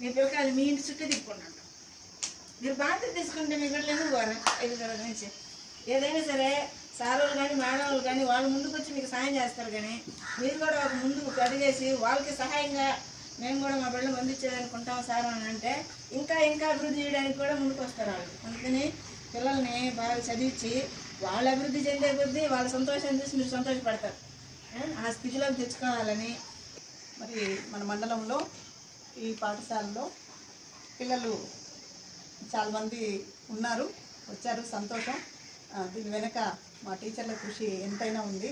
మీ పిల్లకాయలు మీ ఇంటి చుట్టూ తిప్పుకుంటాం మీరు బాధ్యత తీసుకుంటే మీ పిల్లలు ఎందుకు ఐదు నుంచి. ఏదైనా సరే సార్ వాళ్ళు కానీ మేడం కానీ వాళ్ళు ముందుకు వచ్చి మీకు సహాయం చేస్తారు కానీ మీరు కూడా ఒక ముందుకు అడిగేసి వాళ్ళకి సహాయంగా మేము కూడా మా బిడ్డలు అందించేదనుకుంటాం సార్ అని అంటే ఇంకా ఇంకా అభివృద్ధి చేయడానికి కూడా ముందుకు వస్తారు వాళ్ళు. అందుకని పిల్లల్ని బాగా చదివించి వాళ్ళ అభివృద్ధి చెందే కొద్దీ వాళ్ళ సంతోషం చూసి మీరు సంతోషపడతారు. ఆ, ఆ స్థితిలోకి తెచ్చుకోవాలని మరి మన మండలంలో ఈ పాఠశాలలో పిల్లలు చాలామంది ఉన్నారు వచ్చారు సంతోషం. దీని వెనక మా టీచర్ల కృషి ఎంతైనా ఉంది.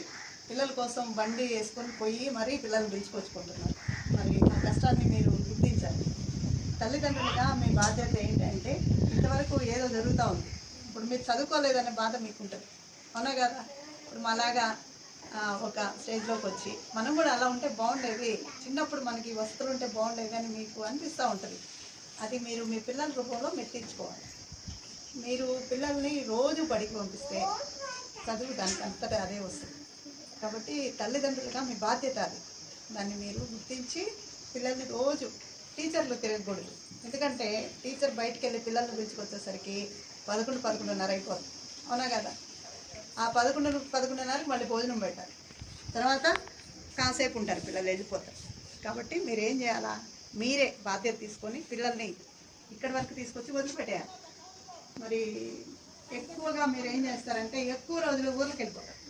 పిల్లల కోసం బండి వేసుకొని పోయి మరీ పిల్లల్ని పిలుచుకొచ్చుకుంటున్నారు. మరి ఆ కష్టాన్ని మీరు గుర్తించాలి. తల్లిదండ్రులుగా మీ బాధ్యత ఏంటంటే ఇంతవరకు ఏదో జరుగుతూ ఉంది. ఇప్పుడు మీరు చదువుకోలేదనే బాధ మీకు ఉంటుంది అవునా కదా? ఇప్పుడు మాలాగా ఆ, ఒక స్టేజ్లోకి వచ్చి. మనం కూడా అలా ఉంటే బాగుండేది చిన్నప్పుడు మనకి ఈ వస్తువులు ఉంటే బాగుండేవి అని మీకు అనిపిస్తూ ఉంటుంది. అది మీరు మీ పిల్లల రూపంలో మెట్టించుకోవాలి మీరు పిల్లల్ని రోజు బడికి పంపిస్తే చదువు దానికి అంతటా అదే వస్తుంది. కాబట్టి తల్లిదండ్రులుగా మీ బాధ్యత అది. దాన్ని మీరు గుర్తించి పిల్లల్ని రోజు టీచర్లు తిరగకూడదు. ఎందుకంటే టీచర్ బయటకు వెళ్ళి పిల్లల్ని పిలుచుకొచ్చేసరికి పదకొండు పదకొండున్నర అయిపోతుంది. అవునా కదా? ఆ పదకొండు పదకొండున్నరకు మళ్ళీ భోజనం పెట్టాలి. తర్వాత కాసేపు ఉంటారు పిల్లలు వెళ్ళిపోతారు. కాబట్టి మీరు ఏం చేయాలా? మీరే బాధ్యత తీసుకొని పిల్లల్ని ఇక్కడి వరకు తీసుకొచ్చి వదిలిపెట్టేయాలి. మరి ఎక్కువగా మీరు ఏం చేస్తారంటే ఎక్కువ రోజులు ఊర్లకు వెళ్ళిపోతారు.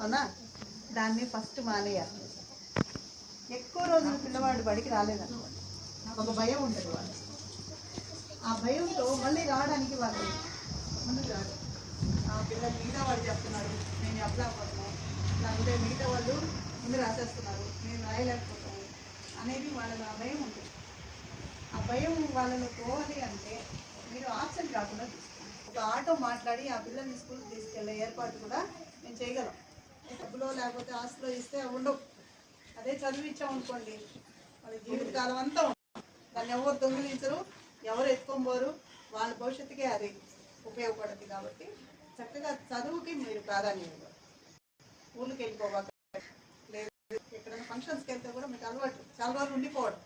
అవునా? దాన్ని ఫస్ట్ మానేయాలి. ఎక్కువ రోజులు పిల్లవాడు బడికి రాలేదనుకోండి. ఒక భయం ఉంటుంది వాళ్ళు ఆ భయంతో మళ్ళీ రావడానికి వాళ్ళు ముందుకు రారు. పిల్లలు మిగతా వాళ్ళు చెప్తున్నారు. నేను చెప్పలేకపోతున్నాను లేకపోతే మిగతా వాళ్ళు ముందు రాసేస్తున్నారు. నేను రాయలేకపోతాను అనేది వాళ్ళలో ఆ భయం ఉంటుంది ఆ భయం వాళ్ళలో పోవాలి అంటే మీరు ఆప్షన్ కాకుండా తీసుకోండి. ఒక ఆటో మాట్లాడి ఆ పిల్లల్ని స్కూల్కి తీసుకెళ్ళే ఏర్పాటు కూడా మేము చేయగలం. డబ్బులో లేకపోతే ఆస్తిలో ఇస్తే ఉండవు. అదే చదివించాం అనుకోండి. వాళ్ళ జీవితకాలం అంతా దాన్ని ఎవరు దొంగిలించరు ఎవరు ఎత్తుకోబోరు వాళ్ళ భవిష్యత్తుకే అది. ఉపయోగపడుతుంది కాబట్టి చక్కగా చదువుకి మీరు ప్రాధాన్యం ఇవ్వాలి. ఊళ్ళకి వెళ్ళిపోవాలి. లేదు ఎక్కడైనా ఫంక్షన్స్కి వెళ్తే కూడా మీకు అలవాటు. చాలా రోజులు ఉండిపోవడం.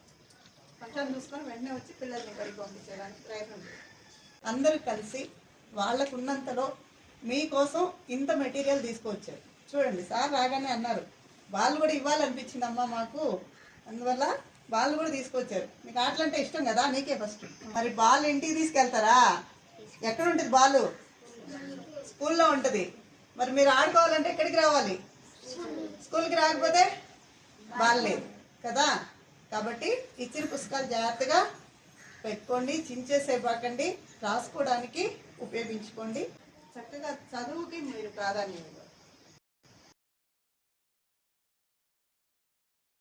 ఫంక్షన్ చూసుకొని వెంటనే వచ్చి పిల్లల్ని బడికి పంపించడానికి ప్రయత్నం చేయండి. అందరూ కలిసి వాళ్ళకు ఉన్నంతలో మీకోసం ఇంత మెటీరియల్ తీసుకొచ్చారు. చూడండి సార్ రాగానే అన్నారు వాళ్ళు కూడా ఇవ్వాలనిపించిందమ్మా మాకు. అందువల్ల వాళ్ళు కూడా తీసుకొచ్చారు. మీకు ఆటలు అంటే ఇష్టం కదా నీకే ఫస్ట్. మరి బాల్ ఇంటికి తీసుకెళ్తారా? ఎక్కడ ఉంటుంది బాలు? స్కూల్లో ఉంటుంది. మరి మీరు ఆడుకోవాలంటే ఎక్కడికి రావాలి? స్కూల్కి రాకపోతే బాల్ లేదు కదా? కాబట్టి ఇచ్చిన పుస్తకాలు జాగ్రత్తగా పెట్టుకోండి చించేసేపాకండి రాసుకోవడానికి ఉపయోగించుకోండి. చక్కగా చదువుకి మీరు ప్రాధాన్యం ఇవ్వాలి.